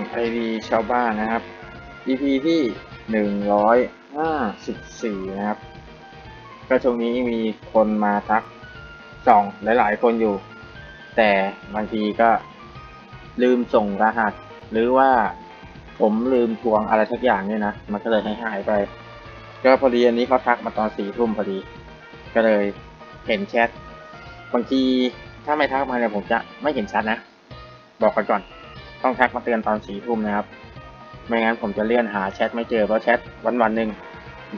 สองไอดีชาวบ้านนะครับ EP ที่หนึ่งร้อยห้าสิบสี่นะครับ ก็ช่วงนี้มีคนมาทักส่องหลายๆ คนอยู่ แต่บางทีก็ลืมส่งรหัส หรือว่าผมลืมทวงอะไรสักอย่างเนี่ยนะ มันก็เลยหายไป ก็พอดีอันนี้เขาทักมาตอนสี่ทุ่มพอดี ก็เลยเห็นแชทบางทีถ้าไม่ทักมาเนี่ยผมจะไม่เห็นแชทนะ บอกกันก่อน ต้องทักมาเตือนตอนสี่ทุ่มนะครับ ไม่งั้นผมจะเลื่อนหาแชทไม่เจอเพราะแชทวันวันๆหนึ่ง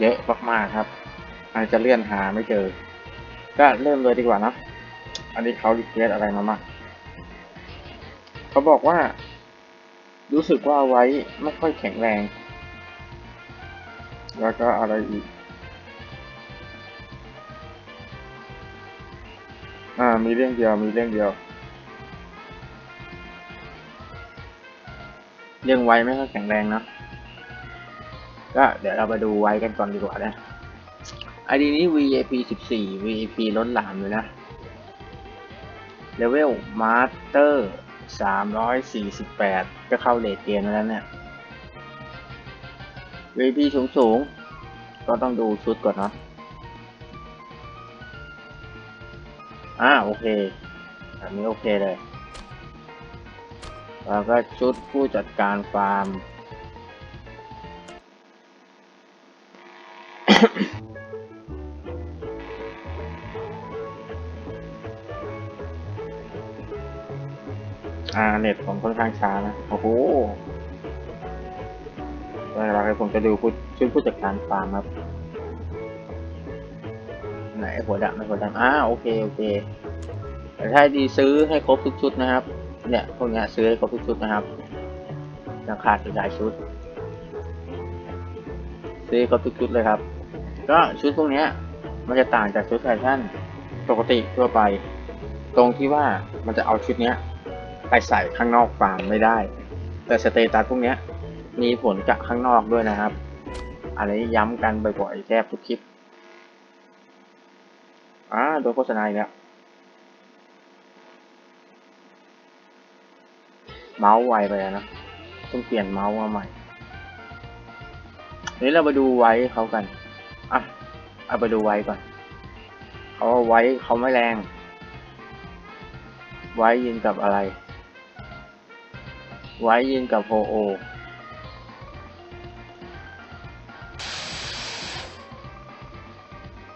เยอะมากๆครับอาจจะเลื่อนหาไม่เจอ ก็เริ่มเลยดีกว่านะอันนี้เขารีเควสอะไรมาบ้างเขาบอกว่า รู้สึกว่าไว้ไม่ค่อยแข็งแรง แล้วก็อะไรอีกอ่ามีเรื่องเดียวมีเรื่องเดียว เรื่องไว้ไม่ค่อยแข็งแรงเนอะก็เดี๋ยวเรามาดูไว้กันก่อนดีกว่านะไอดีนี้ VAP 14 VAP ล้นหลามเลยนะเลเวลมาสเตอร์348 ก็เข้าเลทเกมแล้วเนี่ย VAP สูงสูงๆก็ต้องดูชุดก่อนเนาะอ่าโอเค อันนี้โอเคเลย แล้วก็ชุดผู้จัดการฟาร์ม อ่า เน็ตผมค่อนข้างช้านะ โอ้โหเวลาผมจะดูผู้ชุดผู้จัดการฟาร์มครับ ไหนหัวดำไม่หัวดำอ่าโอเค โอเคแต่ถ้าดีซื้อให้ครบทุกชุดนะครับ เนี่ยพวกเนี้ยซื้อให้ครบทุกชุดนะครับยังขาดอีกหลายชุด ซื้อครบทุกชุดเลยครับ ก็ชุดพวกเนี้ยมันจะต่างจากชุดแฟชั่นปกติทั่วไป ตรงที่ว่ามันจะเอาชุดเนี้ยไปใส่ข้างนอกฟาร์มไม่ได้ แต่สเตตัสพวกเนี้ยมีผลกับข้างนอกด้วยนะครับอันนี้ย้ำกันบ่อยๆแทบทุกคลิปอ่าโดนโฆษณาอีกแล้ว เมาส์ไวไปแล้วนะต้องเปลี่ยนเมาส์มาใหม่เดี๋ยวเราไปดูไว้เขากัน อะ เอาไปดูไว้ก่อน เขาว่าไว้เขาไม่แรง ไว้ยินกับอะไร ไว้ยินกับโฮโอ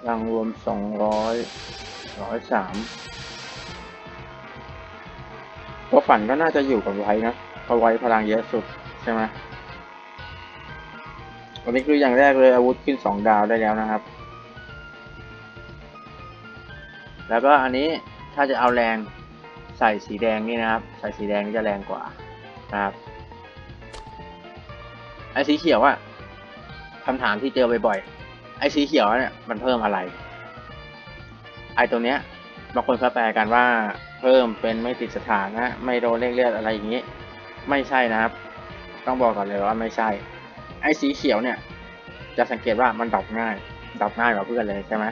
รังรวมสองร้อยร้อยสาม ตัวฝันก็น่าจะอยู่กับไว้นะเพราะไว้พลังเยอะสุดใช่ไหมวันนี้คืออย่างแรกเลยอาวุธขึ้นสองดาวได้แล้วนะครับ แล้วก็อันนี้ถ้าจะเอาแรงใส่สีแดงนี่นะครับ ใส่สีแดงจะแรงกว่านะครับไอ้สีเขียวอะคำถามที่เจอบ่อยๆไอ้สีเขียวเนี่ยมันเพิ่มอะไร ไอ้ตัวเนี้ยบางคนเขาแปลกันว่าเพิ่มเป็นไม่ติดสถานะ ไม่โดนเรียกเลือดอะไรอย่างนี้ ไม่ใช่นะครับ ต้องบอกก่อนเลยว่าไม่ใช่ ไอ้สีเขียวเนี่ย จะสังเกตว่ามันดรอปง่ายดรอปง่ายกว่าเพื่อนเลยใช่ไหม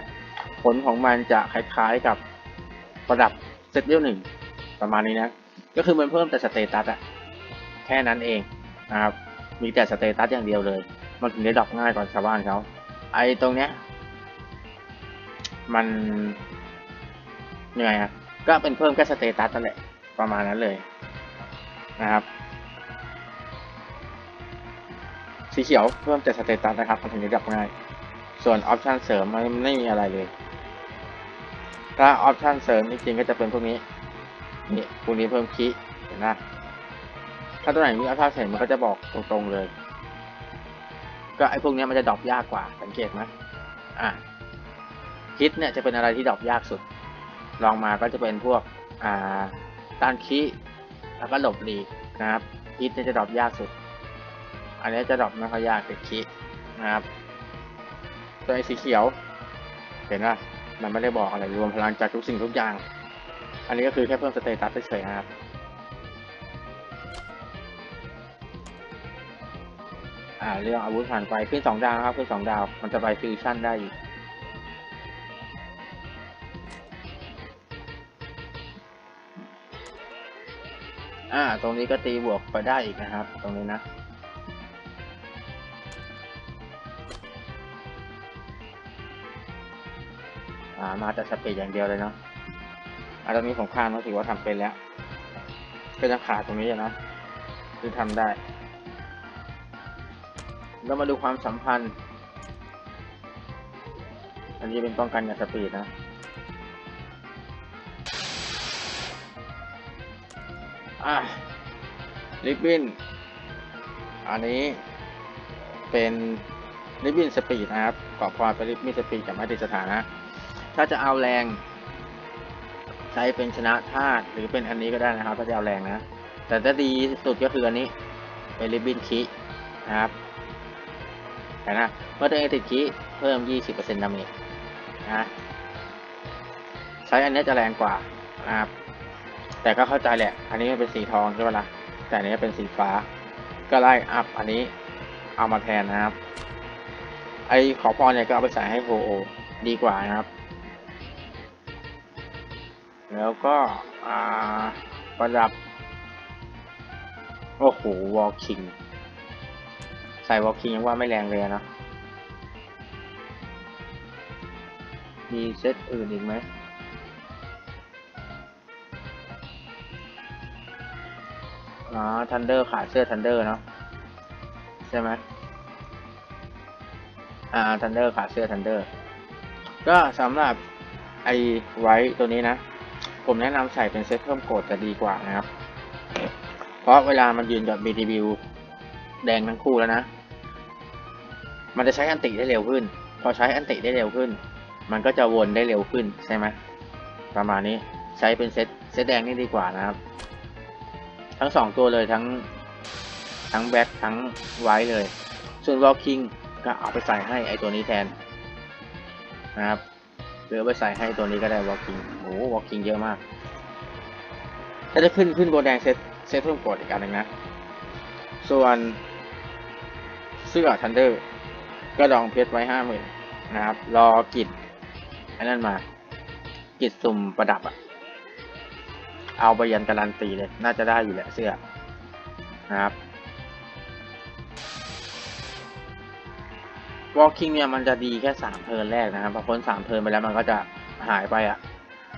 ผลของมันจะคล้ายๆกับระดับเซตเดียวหนึ่งประมาณนี้นะ ก็คือมันเพิ่มแต่สเตตัสอะแค่นั้นเองนะครับ มีแต่สเตตัสอย่างเดียวเลย มันถึงได้ดอปง่ายกว่าชาวบ้านเขาไอ้ตรงเนี้ย มันยังไงอะ ก็เป็นเพิ่มแค่สเตตัสนั่นแหละประมาณนั้นเลยนะครับ สีเขียวเพิ่มแต่สเตตัสนะครับมันถึงจะดรอปง่าย ส่วนออปชันเสริมมันไม่มีอะไรเลย ถ้าออปชันเสริมจริงๆก็จะเป็นพวกนี้นี่พวกนี้เพิ่มคีเห็นไหมถ้าตัวไหนมีออปชันเสริมมันก็จะบอกตรงๆเลย ก็ไอ้พวกนี้มันจะดรอปยากกว่าสังเกตไหมอะคิดเนี่ยจะเป็นอะไรที่ดรอปยากสุด ลองมาก็จะเป็นพวกอ่าต้านคีย์แล้วก็หลบหลีกนะครับคิดจะดรอปยากสุด อันนี้จะดรอปไม่ค่อยยากเป็นคีย์นะครับตัวไอ้สีเขียว เห็นว่ามันไม่ได้บอกอะไรรวมพลังจากทุกสิ่งทุกอย่าง อันนี้ก็คือแค่เพิ่มสเตตัสเฉยๆนะครับอ่าเรื่องอาวุธผ่านไปขึ้นสองดาวครับขึ้นสองดาว มันจะไปฟิวชั่นได้อีก อ่า ตรงนี้ก็ตีบวกไปได้อีกนะครับ ตรงนี้นะ อ่า มาแต่สปีดอย่างเดียวเลยเนาะอาจจะมีสงครามก็ถือว่าทำเป็นแล้ว ก็จะขาดตรงนี้อะเนาะคือทำได้ เรามาดูความสัมพันธ์ อันนี้เป็นป้องกันกับสปีดนะ อะลิบบินอันนี้เป็นลิบบินสปีดนะครับกรอบความเป็นลิบบินสปีดกับมาตรสถานะ ถ้าจะเอาแรง ใช้เป็นชนะธาตุหรือเป็นอันนี้ก็ได้นะครับ ถ้าจะเอาแรงนะ แต่ถ้าดีสุดก็คืออันนี้ เป็นลิบบินคีนะครับนนะเมื่อตัวเองติดคีเพิ่ม 20%ดาเมจนะใช้อันนี้จะแรงกว่านะครับ แต่ก็เข้าใจแหละ อันนี้มันเป็นสีทองใช่ไหมล่ะ แต่อันนี้เป็นสีฟ้า ก็ไล่อัพอันนี้เอามาแทนนะครับ ไอขอพรเนี่ยก็เอาไปใส่ให้โฮโอดีกว่านะครับ แล้วก็อ่าประดับ โอ้โห วอลคิง ใส่วอลคิงยังว่าไม่แรงเลยนะ มีเซตอื่นอีกไหม อ๋อทันเดอร์ขาดเสื้อทันเดอร์เนาะใช่ไหมอ่าทันเดอร์ขาดเสื้อทันเดอร์ก็สำหรับไอไว้ตัวนี้นะ ผมแนะนำใส่เป็นเซตเพิ่มโกดจะดีกว่านะครับ เพราะเวลามันยืนกับ BTB แดงทั้งคู่แล้วนะ มันจะใช้อันติได้เร็วขึ้น พอใช้อันติได้เร็วขึ้น มันก็จะวนได้เร็วขึ้นใช่ไหมประมาณนี้ใช้เป็นเซตเซตแดงนี่ดีกว่านะครับ ทั้งสองตัวเลยทั้งทั้งแบ็คทั้งไวท์เลย ส่วนวอลคิงก็เอาไปใส่ให้ไอตัวนี้แทนนะครับหรือไปใส่ให้ตัวนี้ก็ได้วอลคิงโอ้วอลคิงเยอะมากก็จะขึ้นขึ้นโบแดงเซตเซตเพิ่มกดอีกอันหนึ่งนะ ส่วนเสื้อทันเดอร์ก็ดองเพชรไว้ห้าหมื่นนะครับ รอกิจอันนั้นมา กิจสุ่มประดับอะ เอาไปยันการันตีเลย น่าจะได้อยู่แหละเสื้อนะครับวอลคิงเนี่ยมันจะดีแค่สามเทิร์นแรกนะครับพอพ้นสามเทิร์นไปแล้วมันก็จะหายไปอะ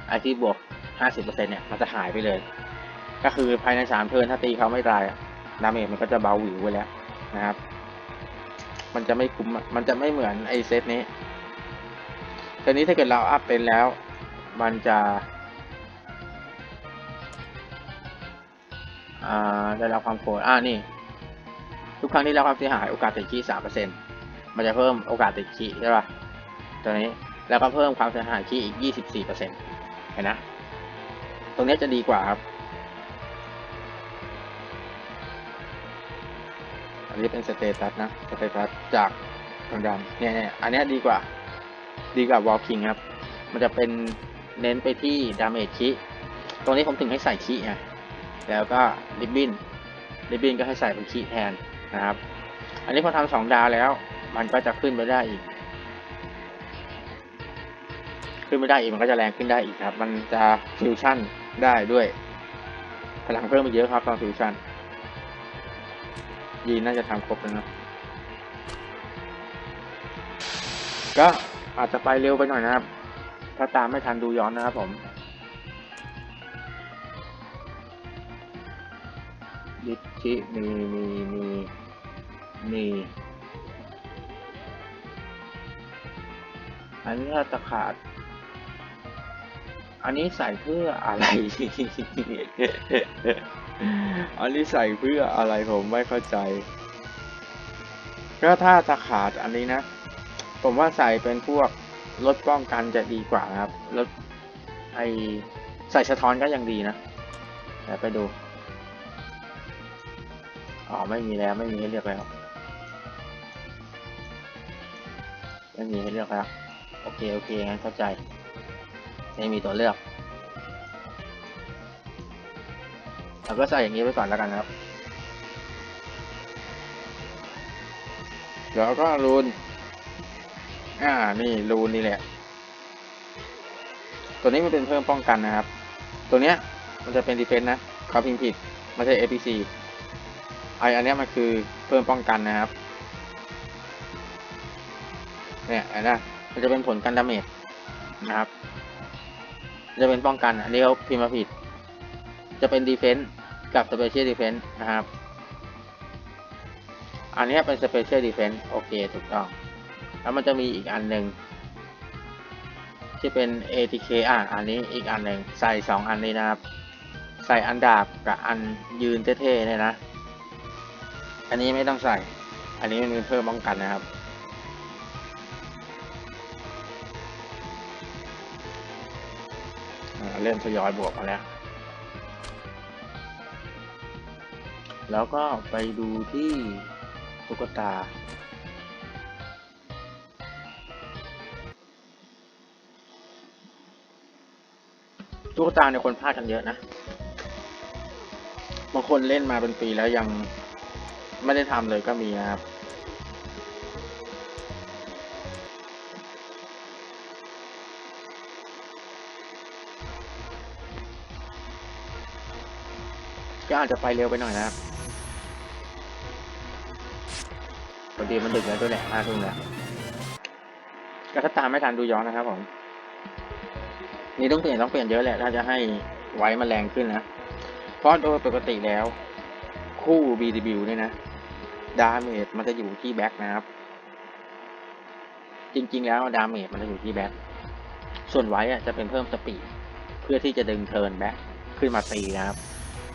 ไอที่บวกห้าสิบเปอร์เซ็นเนี่ยมันจะหายไปเลย ก็คือภายในสามเทิร์นถ้าตีเขาไม่ตายดาเมจมันก็จะเบาหวิวไปแล้วนะครับ มันจะไม่คุ้มมันจะไม่เหมือนไอเซตนี้แต่นี้ถ้าเกิดเราอัพเป็นแล้ว มันจะ ได้รับความโกรธอ่านี่ ทุกครั้งที่ได้รับความเสียหายโอกาสติดขี้สามเปอร์เซ็นมันจะเพิ่มโอกาสติดขี้ใช่ป่ะตัวนี้แล้วก็เพิ่มความเสียหายขี้อีกยี่สิบสี่เปอร์เซ็นเห็นนะ ตรงนี้จะดีกว่าครับ อันนี้เป็นสเตตัสนะสเตตัสจากทางดำเนี่ยเนี่ยอันนี้ดีกว่า ดีกว่าวอลคิงครับ มันจะเป็นเน้นไปที่ดาเมจคีตรงนี้ผมถึงให้ใส่คีไง แล้วก็ริบบิ้นริบบิ้นก็ให้ใส่เป็นคีย์แทนนะครับ อันนี้พอทำสองดาวแล้ว มันก็จะขึ้นไปได้อีก ขึ้นไม่ได้อีกมันก็จะแรงขึ้นได้อีกครับ มันจะฟิวชั่นได้ด้วย พลังเพิ่มไปเยอะครับตอนฟิวชั่นยีนน่าจะทำครบแล้วนะก็อาจจะไปเร็วไปหน่อยนะครับ ถ้าตามไม่ทันดูย้อนนะครับผม ธิมีมีมีมีอันนี้ถ้าจะขาด อันนี้ใส่เพื่ออะไร อันนี้ใส่เพื่ออะไรผมไม่เข้าใจ ก็ถ้าจะขาดอันนี้นะ ผมว่าใส่เป็นพวกลดป้องกันจะดีกว่าครับลดไอใส่สะท้อนก็ยังดีนะเดี๋ยวไปดู อ๋อไม่มีแล้วไม่มีให้เลือกแล้ว ไม่มีให้เลือกแล้ว โอเค โอเคงั้นเข้าใจ ไม่มีตัวเลือกเราก็ใส่อย่างนี้ไปก่อนแล้วกันครับ เดี๋ยวก็รูน อ่า นี่รูนนี่แหละ ตัวนี้มันเป็นเพิ่มป้องกันนะครับ ตัวเนี้ยมันจะเป็นดีเฟนต์นะเขาพิมพ์ผิดไม่ใช่ APC ไออันเนี้ยมันคือเพิ่มป้องกันนะครับ เนี่ยเห็นนะมันจะเป็นผลกันดาเมจนะครับ จะเป็นป้องกัน อันนี้เขาพิมพ์มาผิด จะเป็นดีเฟน s ์กับสเปเชียลดีเฟน s ์นะครับ อันนี้เป็นสเปเชียลดีเฟน s ์โอเคถูกต้อง แล้วมันจะมีอีกอันหนึ่งที่เป็น ATK อะอันนี้อีกอันหนึ่งใส่สองอันนี้นะครับ ใส่อันดาบกับอันยืนเท่ๆเนี่ยนะ อันนี้ไม่ต้องใส่ อันนี้มันเป็นเพิ่มป้องกันนะครับ เริ่มทยอยบวกมาแล้ว แล้วก็ไปดูที่ตุ๊กตา ตุ๊กตาเนี่ยคนพลาดกันเยอะนะ บางคนเล่นมาเป็นปีแล้วยัง ไม่ได้ทำเลยก็มีนะครับ ก็อาจจะไปเร็วไปหน่อยนะครับพอดีมันดึกแล้วด้วยแหละห้าทุ่มแล้วก็ถ้าตามไม่ทันดูย้อนนะครับผม นี่ต้องเปลี่ยนต้องเปลี่ยนเยอะแหละ ถ้าจะให้ไว้มันแรงขึ้นนะ เพราะโดยปกติแล้วคู่ BDB เนี่ยนะ ดาเมจมันจะอยู่ที่แบ็คนะครับ จริงๆแล้วดาเมจมันจะอยู่ที่แบ็คส่วนไว้อะจะเป็นเพิ่มสปีดเพื่อที่จะดึงเทิร์นแบ็คขึ้นมาตีนะครับ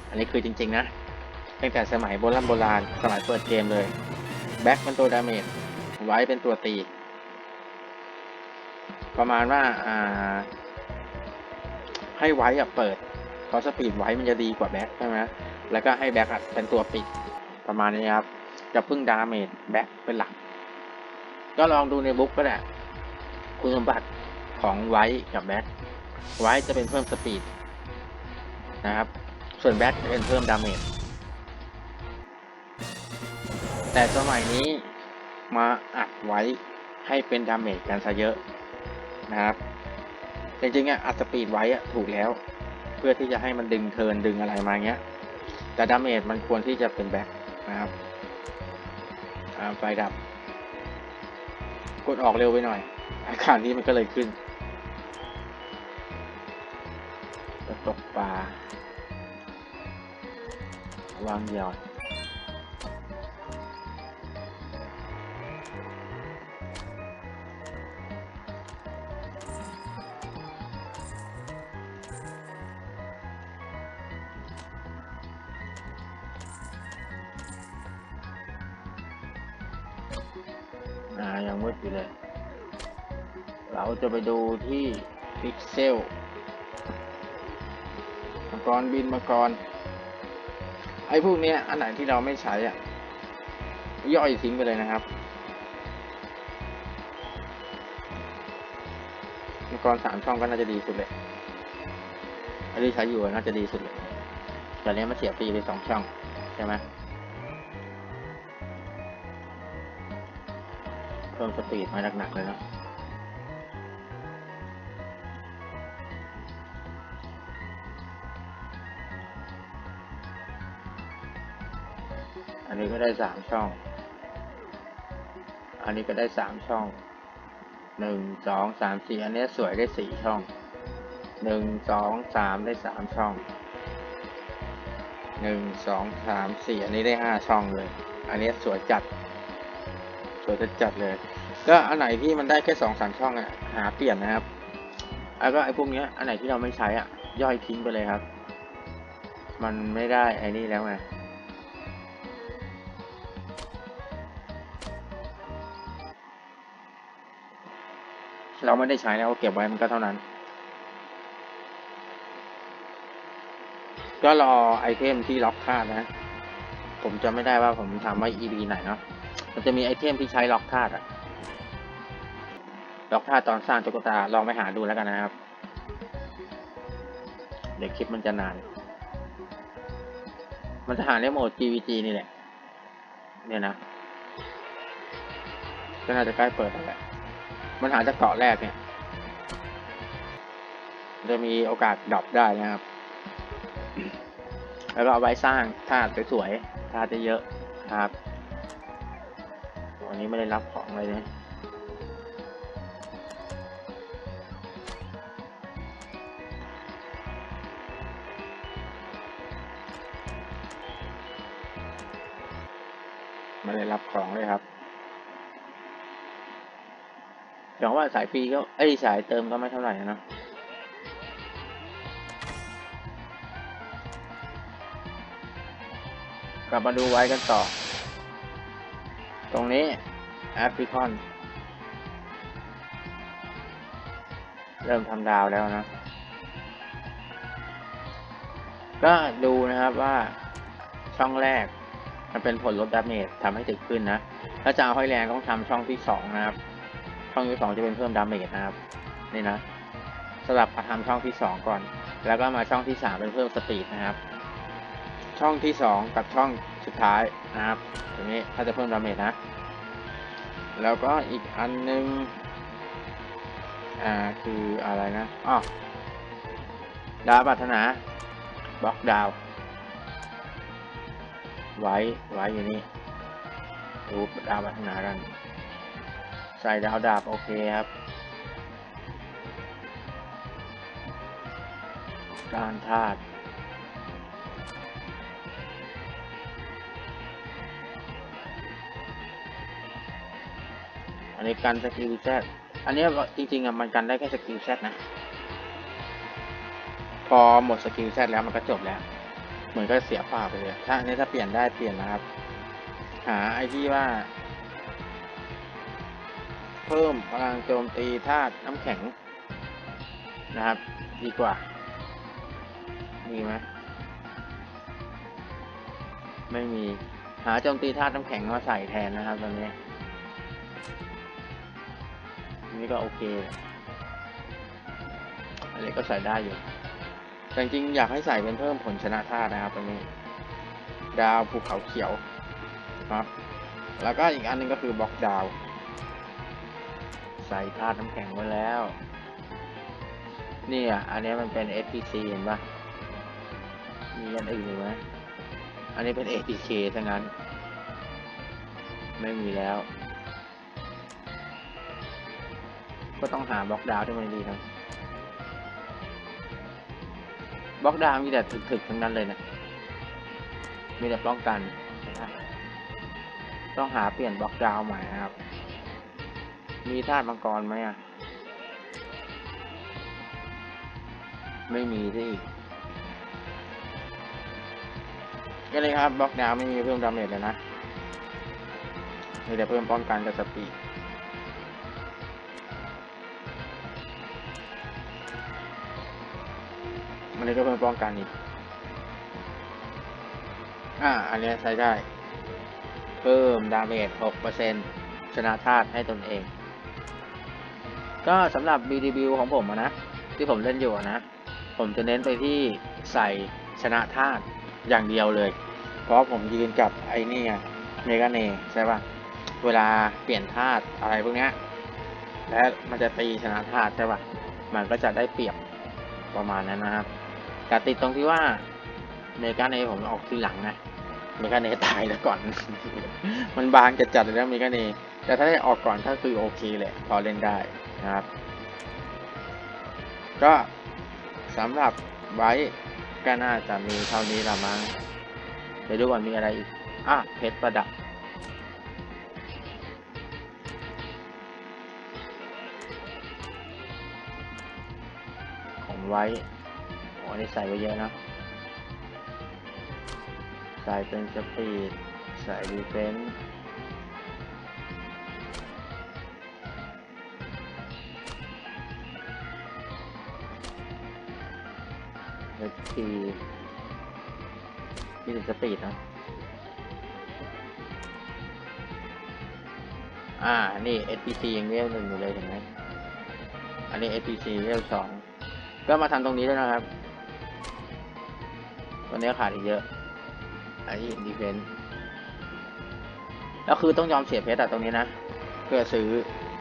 อันนี้คือจริง ๆ นะตั้งแต่สมัยโบราณโบราณสมัยเปิดเกมเลยแบ็คเป็นตัวดาเมจไว้เป็นตัวตี ประมาณว่าอ่า ให้ไว้อะเปิดเพราะสปีดไว้มันจะดีกว่าแบ็คใช่ไหมแล้วก็ให้แบ็คเป็นตัวปิดประมาณนี้ครับ จะพึ่งดาเมจแบ็คเป็นหลัก ก็ลองดูในบุ๊กก็ได้คุณสมบัติของไว้กับแบ็คไว้จะเป็นเพิ่มสปีดนะครับ ส่วนแบ็คจะเป็นเพิ่มดาเมจแต่สมัยนี้มาอัดไว้ให้เป็นดาเมจกันซะเยอะนะครับจริงๆอะอัดสปีดไว้อะถูกแล้ว เพื่อที่จะให้มันดึงเทินดึงอะไรมาเงี้ย แต่ดาเมจมันควรที่จะเป็นแบ็คนะครับ ไฟดับ กดออกเร็วไปหน่อย อาการนี้มันก็เลยขึ้นจะตกปลาวางหยอด อ่ายังมืดอยู่เลย เราจะไปดูที่พิกเซลมังกรบินมาก่อนไอ้พวกเนี้ยอันไหนที่เราไม่ใช้อะ ย่อยทิ้งไปเลยนะครับมังกรสามช่องก็น่าจะดีสุดเลยอันนี้ใช้อยู่น่าจะดีสุดเลยแต่เนี้ยมันเสียฟรีไปสองช่อง ใช่ไหม สปีดมาหนักๆเลยนะอันนี้ก็ได้สามช่อง อันนี้ก็ได้สามช่อง หนึ่งสองสามสี่อันนี้สวยได้สี่ช่อง หนึ่งสองสามได้สามช่อง หนึ่งสองสามสี่อันนี้ได้ห้าช่องเลย อันนี้สวยจัด สวยจัดจัดเลย ก็อันไหนที่มันได้แค่สองสามช่องอะหาเปลี่ยนนะครับแล้วก็ไอ้พวกเนี้ยอันไหนที่เราไม่ใช้อะ ย่อยทิ้งไปเลยครับ มันไม่ได้ไอ้นี่แล้วไงเราไม่ได้ใช้แล้วเก็บไว้มันก็เท่านั้น ก็รอไอเทมที่ล็อกค่าตุนะ ผมจะไม่ได้ว่าผมทำไว้ EP ไหนเนาะมันจะมีไอเทมที่ใช้ล็อกธาตุอะ ล็อกธาตอนสร้างตุ๊กตาลองไปหาดูแล้วกันนะครับ เดี๋ยวคลิปมันจะนาน มันจะหาในโหมด GVG นี่แหละ เนี่ยนะก็น่าจะใกล้เปิดแล้วแหละมันหาจากเกาะแรกเนี่ย จะมีโอกาสดรอปได้นะครับ แล้วก็เอาไว้สร้างธาสวยๆธาตุเยอะๆนะครับ วันนี้ไม่ได้รับของเลยเนี่ย ว่าสายฟรีก็เอ้สายเติมก็ไม่เท่าไหร่นะกลับมาดูไว้กันต่อ ตรงนี้แอฟริคอน เริ่มทำดาวแล้วนะ ก็ดูนะครับว่าช่องแรกมันเป็นผลลดดาเมจทำให้ถึกขึ้นนะ ถ้าจะเอาให้แรงต้องทำช่องที่สองนะครับ ช่องที่สองจะเป็นเพิ่มดาเมจนะครับนี่นะสลับมาทำช่องที่สองก่อน แล้วก็มาช่องที่สามเป็นเพิ่มสปีดนะครับ ช่องที่สองกับช่องสุดท้ายนะครับตรงนี้ถ้าจะเพิ่มดาเมจนะ แล้วก็อีกอันนึงอ่าคืออะไรนะอ๋อดาวปรารถนาบล็อกดาวไว้ไว้อยู่นี่ดูปดาวปรารถนากัน ใส่ดาวดาบโอเคครับ การธาตุอันนี้กันสกิลแซดอันนี้จริงๆอะมันกันได้แค่สกิลแซดนะ พอหมดสกิลแซดแล้วมันก็จบแล้ว เหมือนก็เสียเปล่าไปเลย ถ้าอันนี้ถ้าเปลี่ยนได้เปลี่ยนนะครับ หาไอที่ว่า พิ่มพลังโจมตีธาตุน้ำแข็งนะครับ ดีกว่ามีไหมไม่มีหาโจมตีธาตุน้ำแข็งมาใส่แทนนะครับตอนนี้นี่ก็โอเคอันนี้ก็ใส่ได้อยู่แต่จริงๆอยากให้ใส่เป็นเพิ่มผลชนะธาตุนะครับตรงนี้ ดาวภูเขาเขียวครับ แล้วก็อีกอันหนึงก็คือบล็อกดาว ใส่ธาตุน้ำแข็งไว้แล้ว นี่อะ อันนี้มันเป็น SPC เห็นปะมีอันอื่นไหมอันนี้เป็น ATK ทั้งนั้น ไม่มีแล้ว ก็ต้องหาบล็อกดาวที่มันดีครับบล็อกดาวมีแต่ถึกๆทั้งนั้นเลยนะ มีแต่ป้องกัน ต้องหาเปลี่ยนบล็อกดาวใหม่นะครับ มีธาตุมังกรไหมอะ ไม่มีที่ก็เลยครับบล็อกดาวไม่มีเพิ่มดาเมจเลยนะมีแต่เพิ่มป้องกันกับสปีดมันนี้ก็เพิ่มป้องกันอีก อ่า อันนี้ใช้ได้ เพิ่มดาเมจ 6%ชนะธาตุให้ตนเอง ก็สำหรับ BDB ของผมนะ ที่ผมเล่นอยู่นะ ผมจะเน้นไปที่ใส่ชนะธาตุอย่างเดียวเลย เพราะผมยืนกับไอ้นี่ไงเมกาเนใช่ปะเวลาเปลี่ยนธาตุอะไรพวกเนี้ยและมันจะตีชนะธาตุใช่ปะมันก็จะได้เปรียบประมาณนั้นนะครับ แต่ติดตรงที่ว่าเมกาเนผมออกทีหลังนะเมกาเนตายแล้วก่อน มันบางจะจัดเลยนะเมกาเนแต่ถ้าได้ออกก่อนก็คือโอเคแหละพอเล่นได้ นะครับ ก็สำหรับไว้ก็น่าจะมีเท่านี้ละมั้งเดี๋ยวดูก่อนมีอะไรอีก อะ เพชรประดับ ของไว้โอ้อันนี่ใส่ไว้เยอะนะ ใส่เป็นสปีด ใส่ดีเฟนส์ เอพีนี่เป็นสปีดนะ อ่า นี่ SPC ยังเวลหนึ่งอยู่เลยเห็นไหม อันนี้ SPC เวลสอง ก็มาทำตรงนี้ด้วยนะครับตัวนี้ขาดอีกเยอะ อันนี้ดีเฟนส์แล้วคือต้องยอมเสียเพชรอะตรงนี้นะ เพื่อซื้อ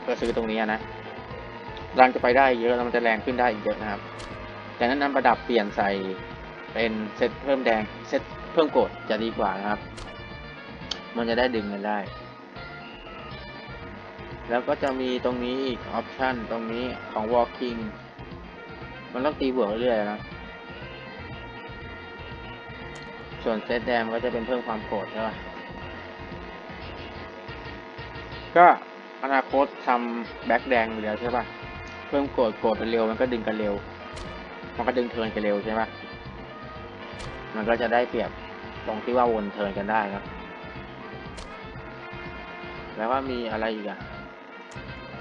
เพื่อซื้อตรงนี้นะรังจะไปได้เยอะแล้วมันจะแรงขึ้นได้อีกเยอะนะครับ แต่นั้นนั้นประดับเปลี่ยนใส่เป็นเซตเพิ่มแดงเซตเพิ่มกดจะดีกว่านะครับ มันจะได้ดึงกันได้ แล้วก็จะมีตรงนี้อีกออปชันตรงนี้ของ walking มันต้องตีบวกเรื่อยๆนะ ส่วนเซตแดงก็จะเป็นเพิ่มความโกรธใช่ปะก็อนาคตทำแบ็คแดงอยู่แล้วใช่ปะเพิ่มโกรธโกรธเร็วมันก็ดึงกันเร็ว มันก็ดึงเทินกันเร็วใช่ปะมันก็จะได้เปรียบตรงที่ว่าวนเทินกันได้ครับ แล้วว่ามีอะไรอีกอะ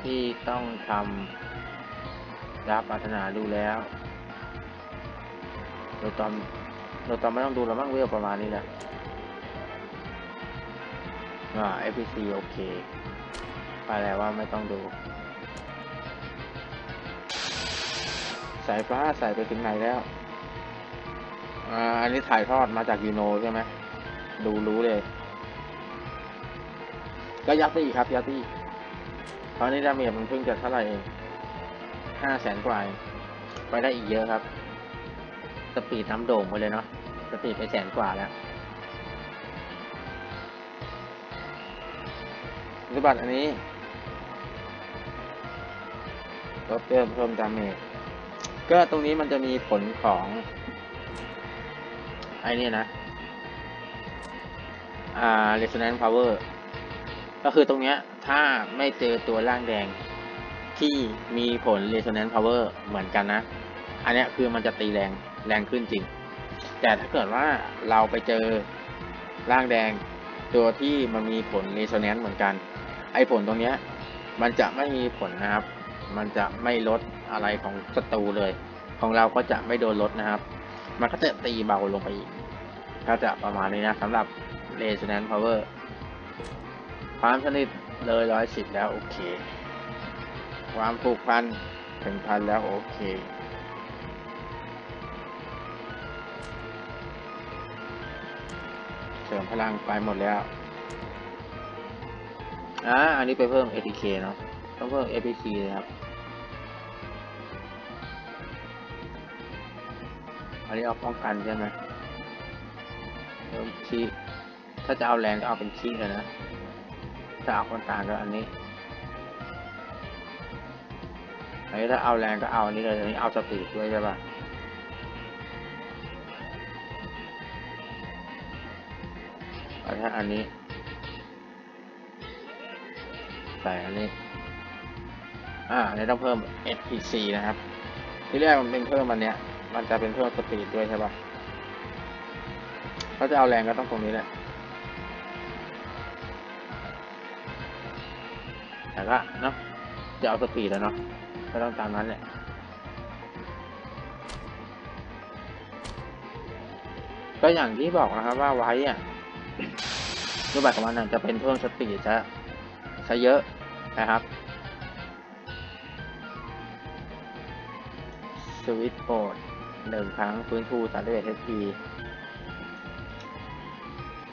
ที่ต้องทำรับปรารถนาดูแล้วโดยตอนโดยตอนไม่ต้องดูแล้วมั้งเวลประมาณนี้แหละอ่า FPC โอเคไปแล้วว่าไม่ต้องดู สายฟ้าใส่ไปถึงไหนแล้ว อ่า อันนี้ถ่ายทอดมาจากยูโนใช่ไหม ดูรู้เลย ก็ยัดไปอีกครับ ยัดไปอีกตอนนี้ดาเมจมันเพิ่งจะเท่าไหร่เองห้าแสนกว่าไปได้อีกเยอะครับ สปีดน้ำโด่งไปเลยเนาะ สปีดไปแสนกว่าแล้วสมบัติอันนี้ลดเพิ่มเพิ่มดาเมจ ก็ตรงนี้มันจะมีผลของไอ้นี่นะ อ่า resonance power ก็คือตรงเนี้ยถ้าไม่เจอตัวร่างแดงที่มีผล resonance power เหมือนกันนะ อันเนี้ยคือมันจะตีแรงแรงขึ้นจริง แต่ถ้าเกิดว่าเราไปเจอร่างแดงตัวที่มันมีผล resonance เหมือนกัน ไอ้ผลตรงเนี้ยมันจะไม่มีผลนะครับ มันจะไม่ลด อะไรของศัตรูเลย ของเราก็จะไม่โดนลดนะครับ มันก็จะตีเบาลงไปอีกก็จะประมาณนี้นะสำหรับ resonance power ความสนิทเลยร้อยสิบแล้วโอเค ความผูกพันถึงพันแล้วโอเคเสริมพลังไปหมดแล้วอ่าอันนี้ไปเพิ่ม ATK เนาะต้องเพิ่ม APC เลยครับ อันนี้เอาป้องกันใช่ไหมเพิ่มคีถ้าจะเอาแรงก็เอาเป็นคีเลยนะถ้าเอาคนต่างก็อันนี้อันนี้ถ้าเอาแรงก็เอาอันนี้เลยอันนี้เอาสปีดด้วยใช่ปะแล้วถ้าอันนี้ ใส่อันนี้ อ่าอันนี้ต้องเพิ่ม SPC นะครับ ที่แรกมันเป็นเพิ่มอันเนี้ย มันจะเป็นเพิ่มสปีดด้วยใช่ปะถ้าจะเอาแรงก็ต้องตรงนี้แหละ แต่ก็เนาะ จะเอาสปีดแล้วเนาะ ก็ต้องตามนั้นแหละก็อย่างที่บอกนะครับว่าไว้อะรูปแบบของมันน่ะจะเป็นเพิ่มสปีดซะซะเยอะนะครับสวิตช์โหมด หนึ่งครั้งฟื้นฟูสามสิบเอ็ดเที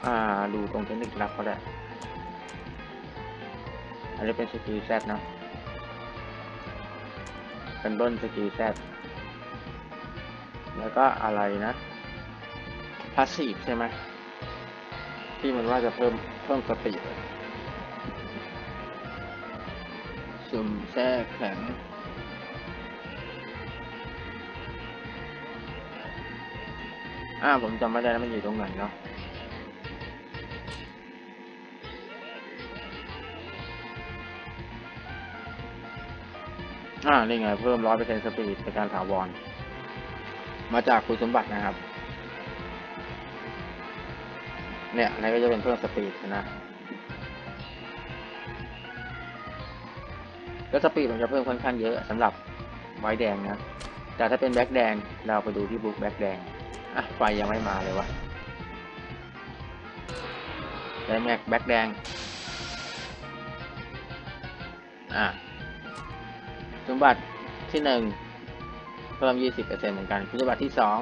อ่า ดูตรงเทคนิครับก็ได้อันนี้เป็นสกิลแซดนะเป็นเบิ้ลสกิลแซดแล้วก็อะไรนะพาสซีฟใช่ไหมที่มันว่าจะเพิ่มเพิ่มสปีดสุ่มแช่แข็ง อ่าผมจำไม่ได้แล้วมันอยู่ตรงไหนเนาะอ่านี่ไงเพิ่มร้อยเปอร์เซ็นต์สปีดในการถาวร มาจากคุณสมบัตินะครับ เนี่ยอันนี้ก็จะเป็นเพิ่มสปีดนะแล้วสปีดมันจะเพิ่มค่อนข้างเยอะสำหรับไว้แดงนะ แต่ถ้าเป็นแบ็คแดงเราไปดูที่บุ๊กแบ็คแดง อะ ไฟยังไม่มาเลยวะได้แม็กแบ็คแดง อะสมบัติที่หนึ่งเพิ่ม 20%เหมือนกันคุณสมบัติที่สอง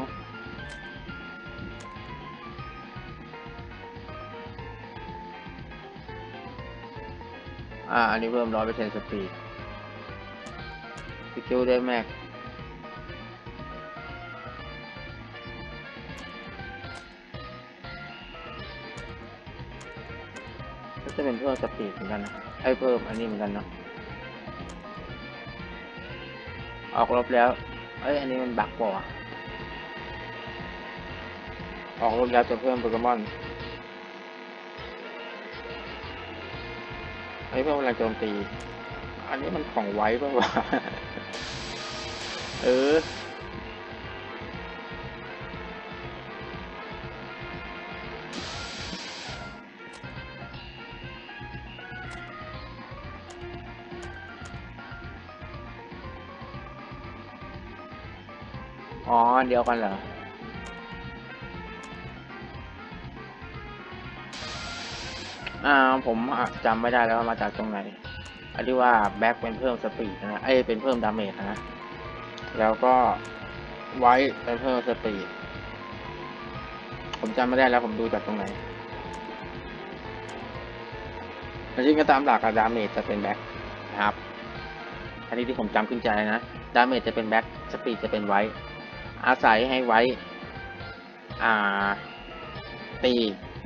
อ่า อันนี้เพิ่ม 100%สปีดสกิลได้แม็ก เป็นเพิ่มสปีดเหมือนกันนะไอ้เพิ่มอันนี้เหมือนกันเนาะออกรบแล้วเอ้ยอันนี้มันบักป่ะออกรบแล้วจะเพิ่มโปเกมอนไอ้เพิ่มพลังโจมตี อันนี้มันของไว้ป่ะวะเออ เดียวกันเหรออ่าผมจำไม่ได้แล้วมาจากตรงไหนอันที่ว่าแบ็คเป็นเพิ่มสปีดนะเอ้ยเป็นเพิ่มดาเมจนะ แล้วก็ไว้เป็นเพิ่มสปีด ผมจำไม่ได้แล้วผมดูจากตรงไหนแต่จริงก็ตามหลักอะดาเมจจะเป็นแบ็คนะครับ อันนี้ที่ผมจำขึ้นใจนะ ดาเมจจะเป็นแบ็คสปีดจะเป็นไว้ อาศัยให้ไว้ตี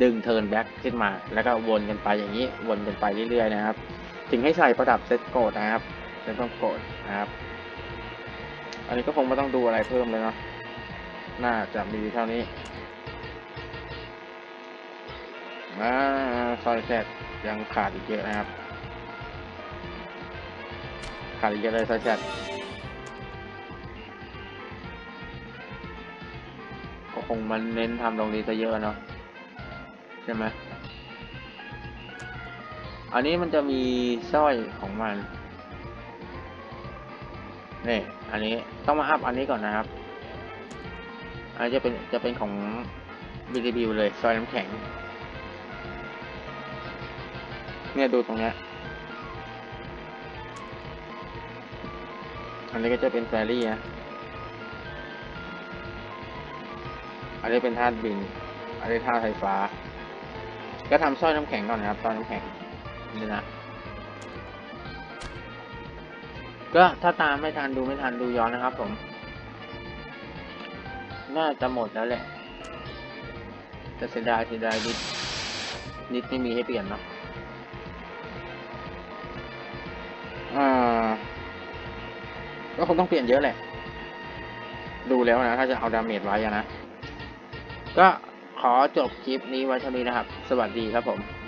ดึงเทิร์นแบ็กขึ้นมา แล้วก็วนกันไปอย่างนี้วนกันไปเรื่อยๆนะครับ ถึงให้ใส่ประดับเซตโกดนะครับเซตต้องโกดนะครับ อันนี้ก็คงไม่ต้องดูอะไรเพิ่มเลยเนาะน่าจะมีเท่านี้อ่าซอยแซดยังขาดอีกเยอะนะครับ ขาดอีกเยอะเลยซอยแซด งมันเน้นทำตรงนี้ซะเยอะเนาะใช่ไหมอันนี้มันจะมีสร้อยของมันนี่อันนี้ต้องมาอัพอันนี้ก่อนนะครับ อันนี้จะเป็นจะเป็นของบิลิบิวเลยสร้อยน้ำแข็ง เนี่ยดูตรงเนี้ยอันนี้ก็จะเป็นแฟรี่นะ อันนี้เป็นธาตุบิน อันนี้ธาตุไฟฟ้า ก็ทำสร้อยน้ำแข็งก่อนนะครับสร้อยน้ำแข็งนี่นะ ก็ถ้าตามไม่ทันดูไม่ทันดูย้อนนะครับผม น่าจะหมดแล้วแหละแต่เสียดายเสียดายนิดนิดไม่มีให้เปลี่ยนเนาะอ่าก็คงต้องเปลี่ยนเยอะแหละ ดูแล้วนะ ถ้าจะเอาดาเมจไว้อะนะ ก็ขอจบคลิปนี้ไว้เท่านี้นะครับ สวัสดีครับผม